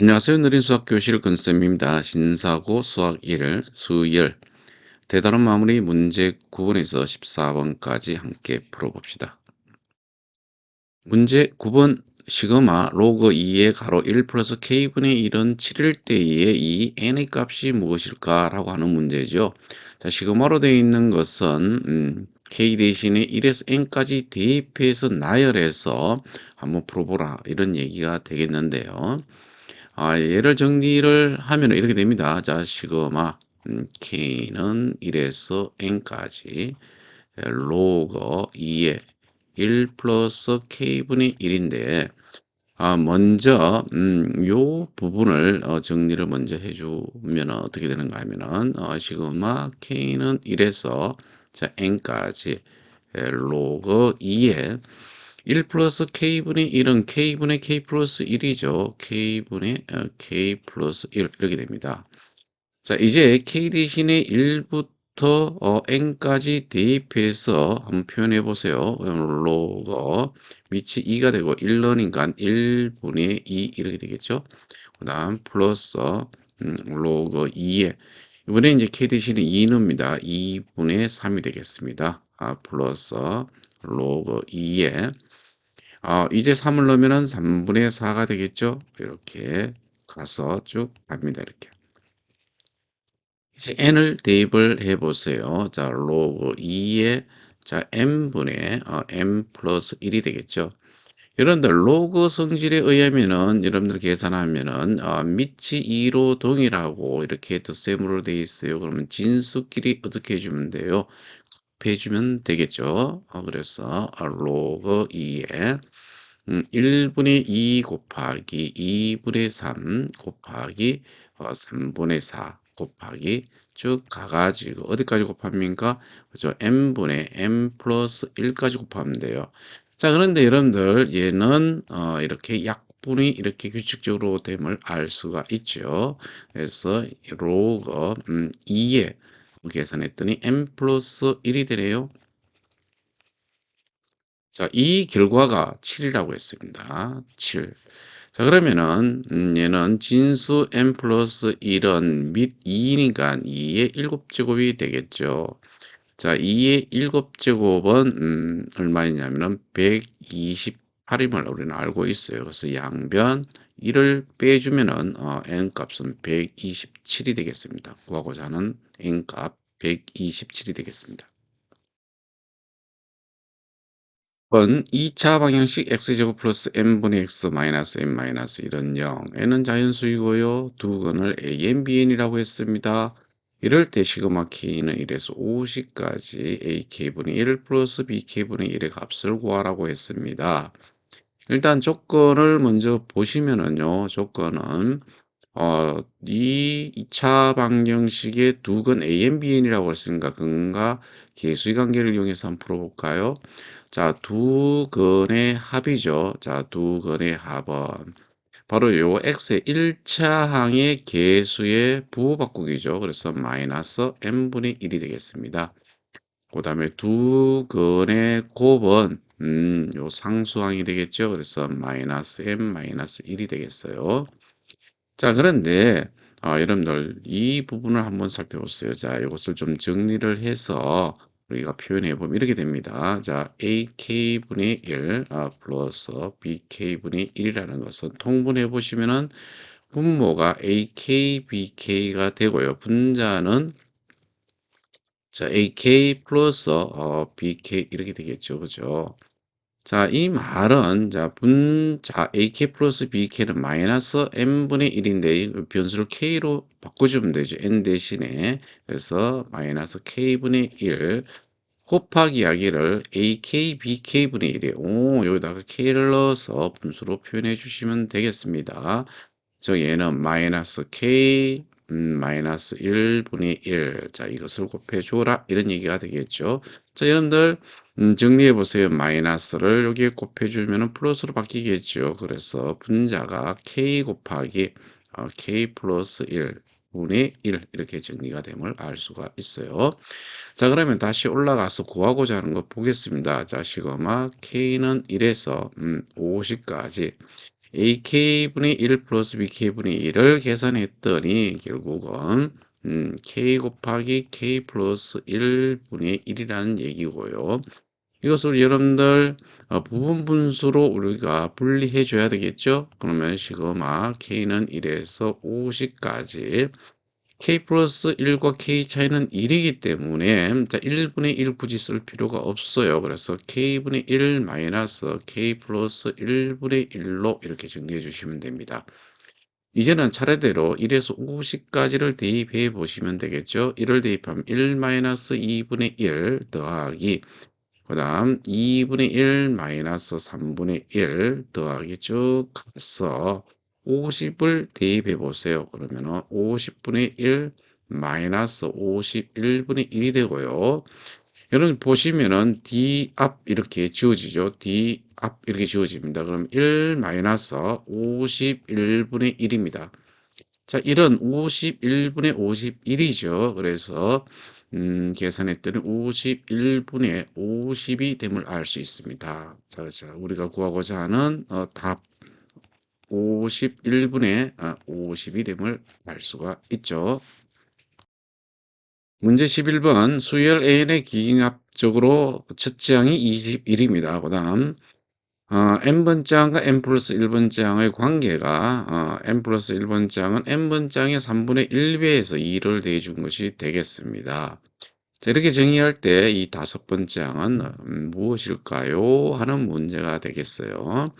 안녕하세요. 느린 수학 교실 근쌤입니다. 신사고 수학 1 수열 대단원 마무리 문제 9번에서 14번까지 함께 풀어봅시다. 문제 9번 시그마 로그 2의 가로 1 플러스 k분의 1은 7일 때의 이 n의 값이 무엇일까? 라고 하는 문제죠. 자, 시그마로 되어 있는 것은 음, k 대신에 1에서 n까지 대입해서 나열해서 한번 풀어보라 이런 얘기가 되겠는데요. 아, 얘를 정리를 하면 이렇게 됩니다. 자, 시그마 음, k는 1에서 n까지 로그 2의 1 플러스 k분의 1인데 아, 먼저 음, 요 부분을 어, 정리를 먼저 해주면 어떻게 되는가 하면은 어, 시그마 k는 1에서 자 n까지 로그 2의 1 플러스 k분의 1은 k분의 k 플러스 1이죠. k분의 어, k 플러스 1 이렇게 됩니다. 자 이제 k 대신에 1부터 어, n까지 대입해서 한번 표현해 보세요. 로그 밑이 2가 되고 1러니까 1분의 2 이렇게 되겠죠. 그 다음 플러스 음, 로그 2에 이번에 이제 k 대신에 2는입니다. 2분의 3이 되겠습니다. 아, 플러스 로그 2에 아, 이제 3을 넣으면 3분의 4가 되겠죠? 이렇게 가서 쭉 갑니다. 이렇게. 이제 n을 대입을 해 보세요. 자, 로그 2에 자, m분의 어, m 플러스 1이 되겠죠. 여러분들 로그 성질에 의하면은 여러분들 계산하면은 어, 밑이 2로 동일하고 이렇게 덧셈으로 되어 있어요. 그러면 진수끼리 어떻게 해주면 돼요? 곱해주면 되겠죠. 어, 그래서 어, 로그 2에 음, 1분의 2 곱하기 2분의 3 곱하기 어, 3분의 4 곱하기 쭉 가가지고 어디까지 곱합니까? 그죠? m분의 m 플러스 1까지 곱하면 돼요. 자, 그런데 여러분들 얘는 어, 이렇게 약분이 이렇게 규칙적으로 됨을 알 수가 있죠. 그래서 로그 음, 2에 계산했더니 m 플러스 1이 되네요. 자, 이 결과가 7이라고 했습니다. 7. 자, 그러면은, 음, 얘는 진수 n 플러스 1은 밑 2니까 2의 7제곱이 되겠죠. 자, 2의 7제곱은, 음, 얼마였냐면은 128임을 우리는 알고 있어요. 그래서 양변 1을 빼주면은, 어, n 값은 127이 되겠습니다. 구하고자 하는 n 값 127이 되겠습니다. 번 2차 방정식 x제곱 플러스 n분의 x 마이너스 n 마이너스 1은 0 n은 자연수이고요 두 건을 an, bn이라고 했습니다 이럴 때 시그마 k는 1에서 50까지 ak분의 1 플러스 bk분의 1의 값을 구하라고 했습니다 일단 조건을 먼저 보시면은요 조건은 어, 이 2차 방정식의 두 건 an, bn이라고 했으니까 근과 계수의 관계를 이용해서 한번 풀어볼까요? 자, 두 근의 합이죠. 자, 두 근의 합은 바로 요 x의 1차 항의 계수의 부호 바꾸기죠. 그래서 마이너스 n분의 1이 되겠습니다. 그 다음에 두 근의 곱은 음, 요 상수항이 되겠죠. 그래서 마이너스 n 마이너스 1이 되겠어요. 자, 그런데 아, 여러분들 이 부분을 한번 살펴보세요. 자, 이것을 좀 정리를 해서 우리가 표현해 보면 이렇게 됩니다. 자, ak분의 1 아, 플러스 bk분의 1이라는 것은 통분해 보시면은 분모가 ak, bk가 되고요. 분자는 자, ak 플러스 어, bk 이렇게 되겠죠. 그죠? 자, 이 말은 자, 분 자, ak 플러스 bk는 마이너스 n분의 1인데 변수를 k로 바꿔주면 되죠. n 대신에 그래서 마이너스 k분의 1 곱하기 이야기를 ak bk분의 1에 오 여기다가 k를 넣어서 분수로 표현해 주시면 되겠습니다. 저 얘는 마이너스 k 음, 마이너스 1분의 1. 자, 이것을 곱해줘라. 이런 얘기가 되겠죠. 자, 여러분들, 음, 정리해 보세요. 마이너스를 여기에 곱해주면 플러스로 바뀌겠죠. 그래서 분자가 k 곱하기 어, k 플러스 1. 분의 1 이렇게 정리가 됨을 알 수가 있어요. 자 그러면 다시 올라가서 구하고자 하는 거 보겠습니다. 자 시그마 k는 1에서 음, 50까지 ak분의 1 플러스 bk분의 1을 계산했더니 결국은 음, k 곱하기 k 플러스 1분의 1이라는 얘기고요. 이것을 여러분들 어, 부분 분수로 우리가 분리해 줘야 되겠죠? 그러면 시그마 k는 1에서 50까지 k 플러스 1과 k 차이는 1이기 때문에 자 1분의 1 굳이 쓸 필요가 없어요. 그래서 k분의 1 마이너스 k 플러스 1분의 1로 이렇게 정리해 주시면 됩니다. 이제는 차례대로 1에서 50까지를 대입해 보시면 되겠죠. 1을 대입하면 1 마이너스 2분의 1 더하기 그 다음 2분의 1 마이너스 3분의 1 더하기 쭉 가서 50을 대입해 보세요. 그러면은 50분의 1 마이너스 51분의 1이 되고요. 여러분 보시면은 D 앞 이렇게 지워지죠. D 앞 이렇게 지워집니다. 그럼 1 마이너스 51분의 1입니다. 자, 1은 51분의 51이죠. 그래서 음, 계산했더니 51분의 50이 됨을 알 수 있습니다. 자, 자, 우리가 구하고자 하는 어, 답 51분의 50이 아, 됨을 알 수가 있죠. 문제 11번 수열 A의 기하학적으로 첫째 항이 21입니다. 그 다음 어, n번째 항과 n 플러스 1번째 항의 관계가 어, n 플러스 1번째 항은 n번째 항의 3분의 1배에서 2를 대준 것이 되겠습니다. 자, 이렇게 정의할 때 이 다섯 번째 항은 음, 무엇일까요? 하는 문제가 되겠어요.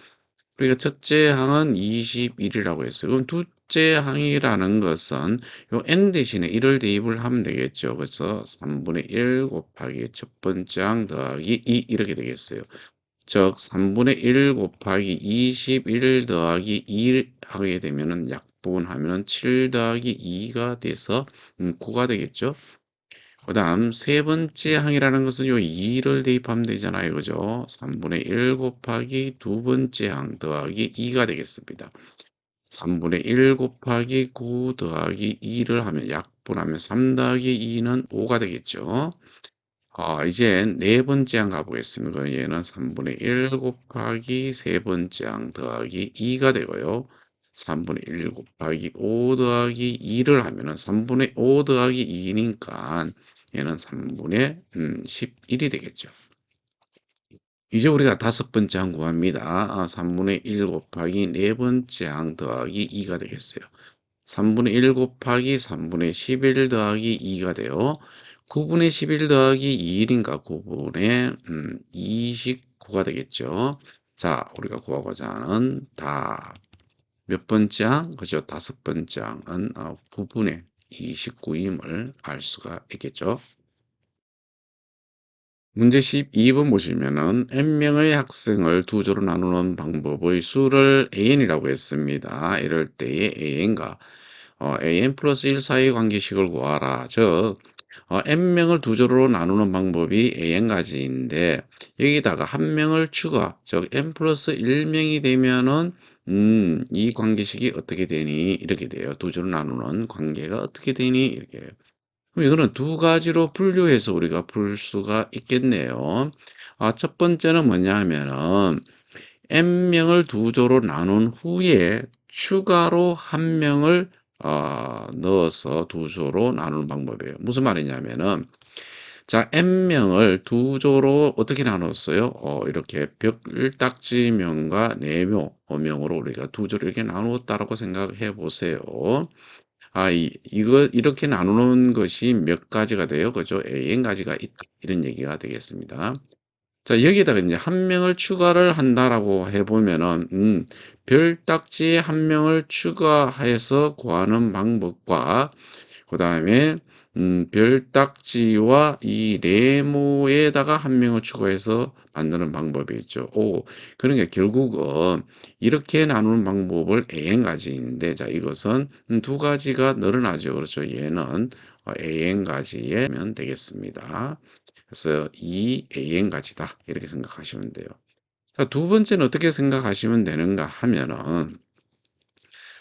우리가 첫째 항은 21이라고 했어요. 그럼 둘째 항이라는 것은 요 n 대신에 1을 대입을 하면 되겠죠. 그래서 3분의 1 곱하기 첫 번째 항 더하기 2 이렇게 되겠어요. 즉 3분의 1 곱하기 21 더하기 2 하게 되면은 약분하면 7 더하기 2가 돼서 9가 음, 되겠죠. 그 다음 세 번째 항이라는 것은 요 2를 대입하면 되잖아요. 그죠? 3분의 1 곱하기 두 번째 항 더하기 2가 되겠습니다. 3분의 1 곱하기 9 더하기 2를 하면 약분하면 3 더하기 2는 5가 되겠죠. 아, 이제 네 번째 항 가보겠습니다. 얘는 3분의 1 곱하기 세 번째 항 더하기 2가 되고요. 3분의 1 곱하기 5 더하기 2를 하면 은 3분의 5 더하기 2니까 얘는 3분의 음, 11이 되겠죠. 이제 우리가 다섯 번째 항 구합니다. 아, 3분의 1 곱하기 네 번째 항 더하기 2가 되겠어요. 3분의 1 곱하기 3분의 11 더하기 2가 돼요. 9분의 11 더하기 2일인가 9분의 음, 29가 되겠죠. 자, 우리가 구하고자 하는 다몇 번째 항? 그죠? 다섯 번째 항은 어, 9분의 29임을 알 수가 있겠죠. 문제 12번 보시면은 n명의 학생을 두 조로 나누는 방법의 수를 an이라고 했습니다. 이럴 때에 an과 어, an 플러스 1 사이의 관계식을 구하라. 즉 어, n명을 두 조로 나누는 방법이 an가지인데 여기다가 한 명을 추가 즉 n 플러스 1명이 되면은 음, 이 관계식이 어떻게 되니? 이렇게 돼요. 두 조로 나누는 관계가 어떻게 되니? 이렇게. 그럼 이거는 두 가지로 분류해서 우리가 풀 수가 있겠네요. 아, 첫 번째는 뭐냐 하면은 n명을 두 조로 나눈 후에 추가로 한 명을 어, 넣어서 두 조로 나누는 방법이에요. 무슨 말이냐면은 자, n명을 두 조로 어떻게 나눴어요? 어, 이렇게 벽딱지명과 네모명으로 우리가 두 조로 이렇게 나누었다라고 생각해 보세요. 아, 이, 이거 이렇게 나누는 것이 몇 가지가 돼요? 그죠? n 가지가 있다. 이런 얘기가 되겠습니다. 자, 여기다가 이제 한 명을 추가를 한다라고 해보면은, 음, 별딱지에 한 명을 추가해서 구하는 방법과, 그 다음에, 음, 별딱지와 이 네모에다가 한 명을 추가해서 만드는 방법이 있죠. 오, 그러니까 결국은 이렇게 나누는 방법을 n 가지인데, 자, 이것은 두 가지가 늘어나죠. 그렇죠. 얘는 n 가지에 면 되겠습니다. 그래서 이 an 가지다 이렇게 생각하시면 돼요. 자, 두 번째는 어떻게 생각하시면 되는가 하면은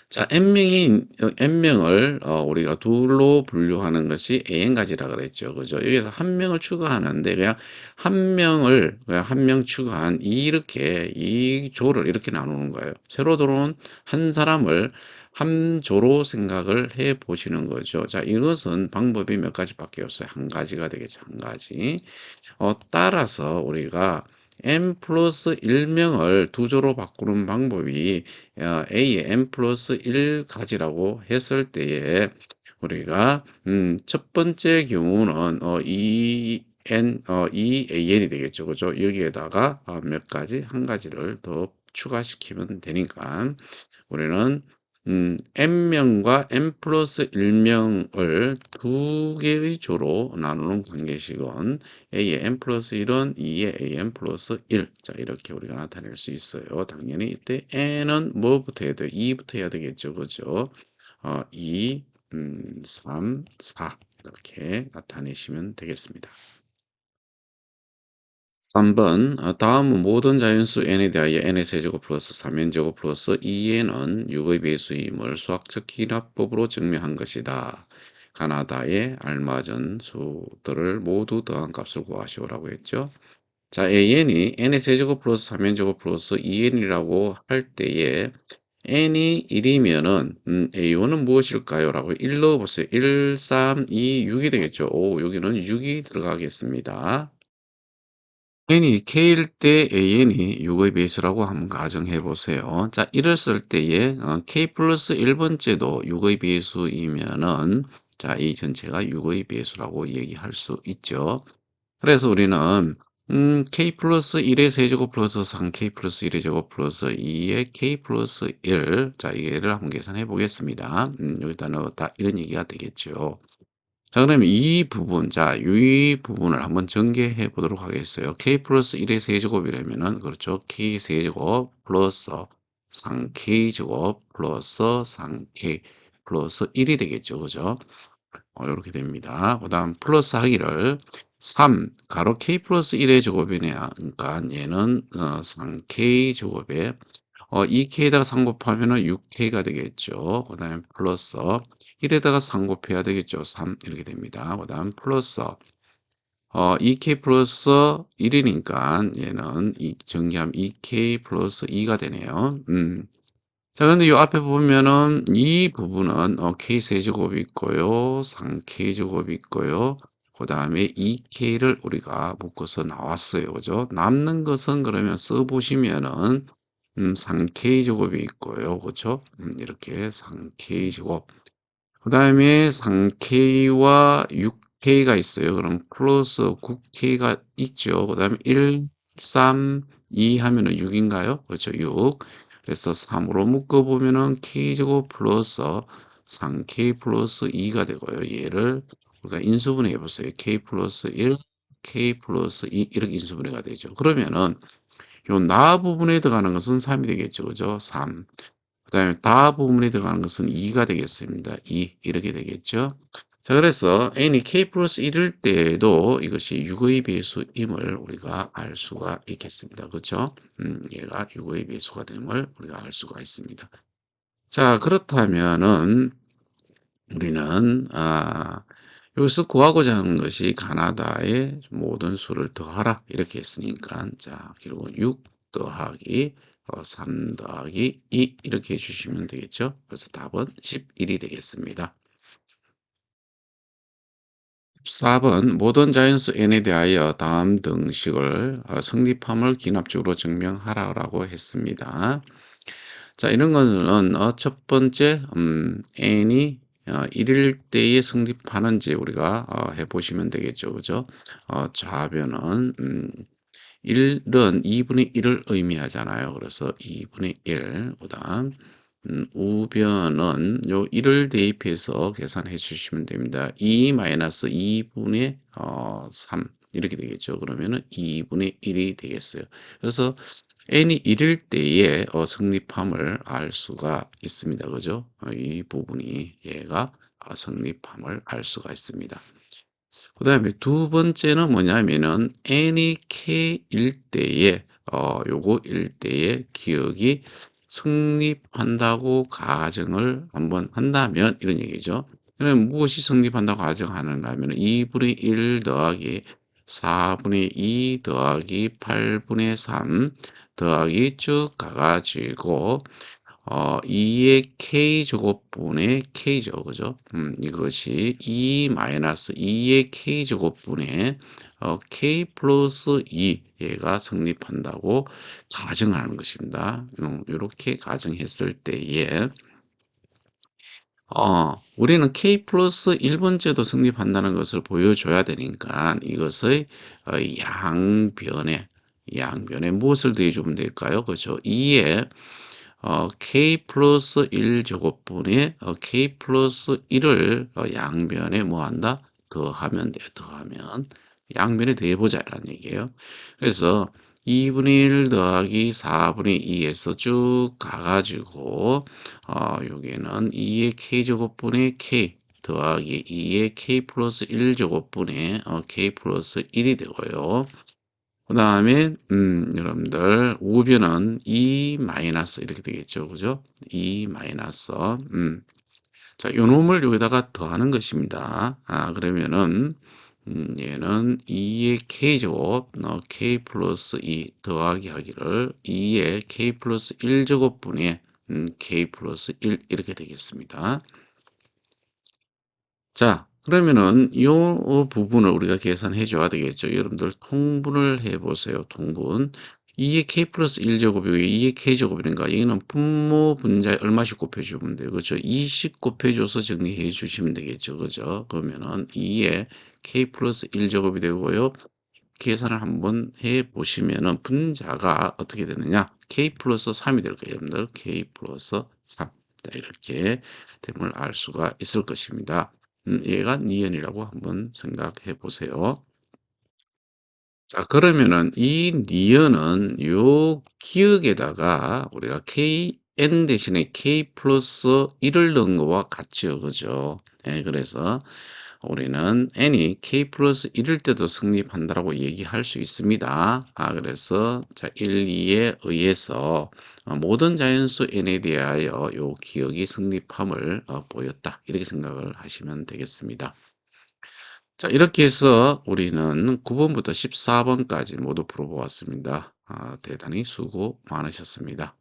자 n명이 어 n명을 어 우리가 둘로 분류하는 것이 an가지라 그랬죠. 그죠? 여기서 1 명을 추가하는데 그냥 1 명을 그냥 1명 추가한 이렇게 이 조를 이렇게 나누는 거예요. 새로 들어온 한 사람을 한 조로 생각을 해 보시는 거죠. 자 이것은 방법이 몇 가지밖에 없어요. 한 가지가 되겠죠. 한 가지. 어 따라서 우리가 n 플러스 1 명을 두 조로 바꾸는 방법이 어 A의 n 플러스 1 가지라고 했을 때에 우리가 음 첫 번째 경우는 어 이 n 어 이 an이 되겠죠. 그죠? 여기에다가 어몇 가지 한 가지를 더 추가시키면 되니까 우리는 음 n명과 n 플러스 1 명을 두 개의 조로 나누는 관계식은 a의 n 플러스 1은 2의 an 플러스 1. 자 이렇게 우리가 나타낼 수 있어요. 당연히 이때 n은 뭐부터 해야 돼요? 2부터 해야 되겠죠. 그죠? 어 2, 음 3, 4 이렇게 나타내시면 되겠습니다. 3번 어 다음 모든 자연수 n에 대하여 n의 세제곱 플러스 3n 제곱 플러스 2n은 6의 배수임을 수학적 기납법으로 증명한 것이다. 가나다의 알맞은 수들을 모두 더한 값을 구하시오라고 했죠. 자, an이 n의 세제곱 플러스 3n 제곱 플러스 2n이라고 할 때에 n이 1이면은 음, a1은 무엇일까요? 라고 1 넣어보세요. 1, 3, 2, 6이 되겠죠. 오, 여기는 6이 들어가겠습니다. N이 k일 때 an이 6의 배수라고 한번 가정해 보세요. 자, 이랬을 때에 어, k 플러스 1번째도 6의 배수이면은 자, 이 전체가 6의 배수라고 얘기할 수 있죠. 그래서 우리는 음, k 플러스 1의 세제곱 플러스 3k 플러스 1의 제곱 플러스 2의 k 플러스 1. 자, 이게를 한번 계산해 보겠습니다. 음, 여기다 넣었다. 이런 얘기가 되겠죠. 자, 그러면 이 부분, 자, 이 부분을 한번 전개해 보도록 하겠어요. k 플러스 1의 세제곱이라면은, 그렇죠. k 세제곱 플러스 3k 제곱 플러스 3k 플러스 1이 되겠죠. 그죠? 어, 이렇게 됩니다. 그 다음 플러스 하기를 3 가로 k 플러스 1의 제곱이네요. 그러니까 얘는 어, 3k 제곱에 어, 2k에다가 3 곱하면은 6k가 되겠죠. 그 다음에 플러스 1에다가 3 곱해야 되겠죠. 3 이렇게 됩니다. 그 다음 플러스 어, 2k 플러스 1이니까 얘는 이 정리하면 2k 플러스 2가 되네요. 음. 자, 근데 요 앞에 보면은 이 부분은 어, k 세제곱이 있고요. 3k 제곱이 있고요. 그 다음에 2k를 우리가 묶어서 나왔어요. 그죠? 남는 것은 그러면 써보시면은 음, 3k 제곱이 있고요. 그렇죠? 음, 이렇게 3k 제곱. 그 다음에 3k와 6k가 있어요. 그럼 플러스 9k가 있죠. 그 다음에 1, 3, 2 하면은 6인가요? 그렇죠. 6. 그래서 3으로 묶어보면은 k제곱 플러스 3k 플러스 2가 되고요. 얘를 우리가 인수분해 해보세요. k 플러스 1, k 플러스 2 이렇게 인수분해가 되죠. 그러면은 요나 부분에 들어가는 것은 3이 되겠죠. 그죠? 3. 그 다음에 다 부분에 들어가는 것은 2가 되겠습니다. 2. 이렇게 되겠죠. 자, 그래서 n이 k 플러스 1일 때에도 이것이 6의 배수임을 우리가 알 수가 있겠습니다. 그렇죠? 음, 얘가 6의 배수가 됨을 우리가 알 수가 있습니다. 자, 그렇다면은 우리는 아, 여기서 구하고자 하는 것이 가나다의 모든 수를 더하라 이렇게 했으니까 자 그리고 6 더하기 어, 3 더하기 2 이렇게 해주시면 되겠죠. 그래서 답은 11이 되겠습니다. 14번 모든 자연수 n에 대하여 다음 등식을 어, 성립함을 기납적으로 증명하라고 했습니다. 자 이런 거는 어, 첫 번째 음, n이 어, 1일 때에 성립하는지 우리가 어, 해보시면 되겠죠. 그죠? 어, 좌변은 음, 1은 2분의 1을 의미하잖아요. 그래서 2분의 1, 그 다음 음, 우변은 요 1을 대입해서 계산해 주시면 됩니다. 2 마이너스 2분의 어, 3 이렇게 되겠죠. 그러면은 2분의 1이 되겠어요. 그래서 n이 1일 때에 어, 성립함을 알 수가 있습니다. 그죠? 어, 이 부분이 얘가 어, 성립함을 알 수가 있습니다. 그 다음에 두 번째는 뭐냐면은 n이 k일 때에 어, 요거 일 때의 기억이 성립한다고 가정을 한번 한다면 이런 얘기죠. 그러면 무엇이 성립한다고 가정하는가 하면 2분의 1 더하기 4분의 2 더하기 8분의 3 더하기 쭉 가가지고 어 2의 k제곱분의 k죠. 그죠? 음 이것이 2 마이너스 2의 k제곱분의 어 k 플러스 2 얘가 성립한다고 가정하는 것입니다. 음 요렇게 가정했을 때에 어 우리는 k 플러스 1번째도 성립한다는 것을 보여줘야 되니까 이것의 어 양변에 양변에 무엇을 더해주면 될까요? 그죠? 2에 어 k 플러스 1 제곱분의 어 k 플러스 1을 어 양변에 뭐 한다? 더하면 돼요. 더하면 양변에 더해보자 라는 얘기예요. 그래서 2분의 1 더하기 4분의 2에서 쭉 가가지고 어 여기는 2의 k제곱분의 k 더하기 2의 k 플러스 1 제곱분의 어 k 플러스 1이 되고요. 그 다음에 음 여러분들 우변은 2 마이너스 이렇게 되겠죠. 그죠? 2 마이너스 음. 자, 요 놈을 여기다가 더하는 것입니다. 아, 그러면은 음, 얘는 2의 k제곱 어, k 플러스 2 더하기 하기를 2의 k 플러스 1제곱분의 음, k 플러스 1 이렇게 되겠습니다. 자, 그러면은 요 부분을 우리가 계산해 줘야 되겠죠. 여러분들 통분을 해 보세요. 통분. 2의 k 플러스 1제곱이 2의 k제곱인가? 여기는 분모 분자에 얼마씩 곱해주면 돼요. 그렇죠? 20 곱해줘서 정리해 주시면 되겠죠. 그죠? 그러면은 2의 k 플러스 1제곱이 되고요. 계산을 한번 해 보시면은 분자가 어떻게 되느냐? k 플러스 3이 될 거예요. 여러분들 k 플러스 3. 자, 이렇게 됨을 알 수가 있을 것입니다. 음, 얘가 니은이라고 한번 생각해 보세요. 자, 그러면은 이 니은은 요 기역에다가 우리가 kn 대신에 k 플러스 1을 넣은 거와 같죠. 그죠? 예, 그래서 우리는 n이 k 플러스 1일 때도 성립한다라고 얘기할 수 있습니다. 아, 그래서 자, 1, 2에 의해서 어, 모든 자연수 n에 대하여 요 기억이 성립함을 어, 보였다. 이렇게 생각을 하시면 되겠습니다. 자, 이렇게 해서 우리는 9번부터 14번까지 모두 풀어보았습니다. 아, 대단히 수고 많으셨습니다.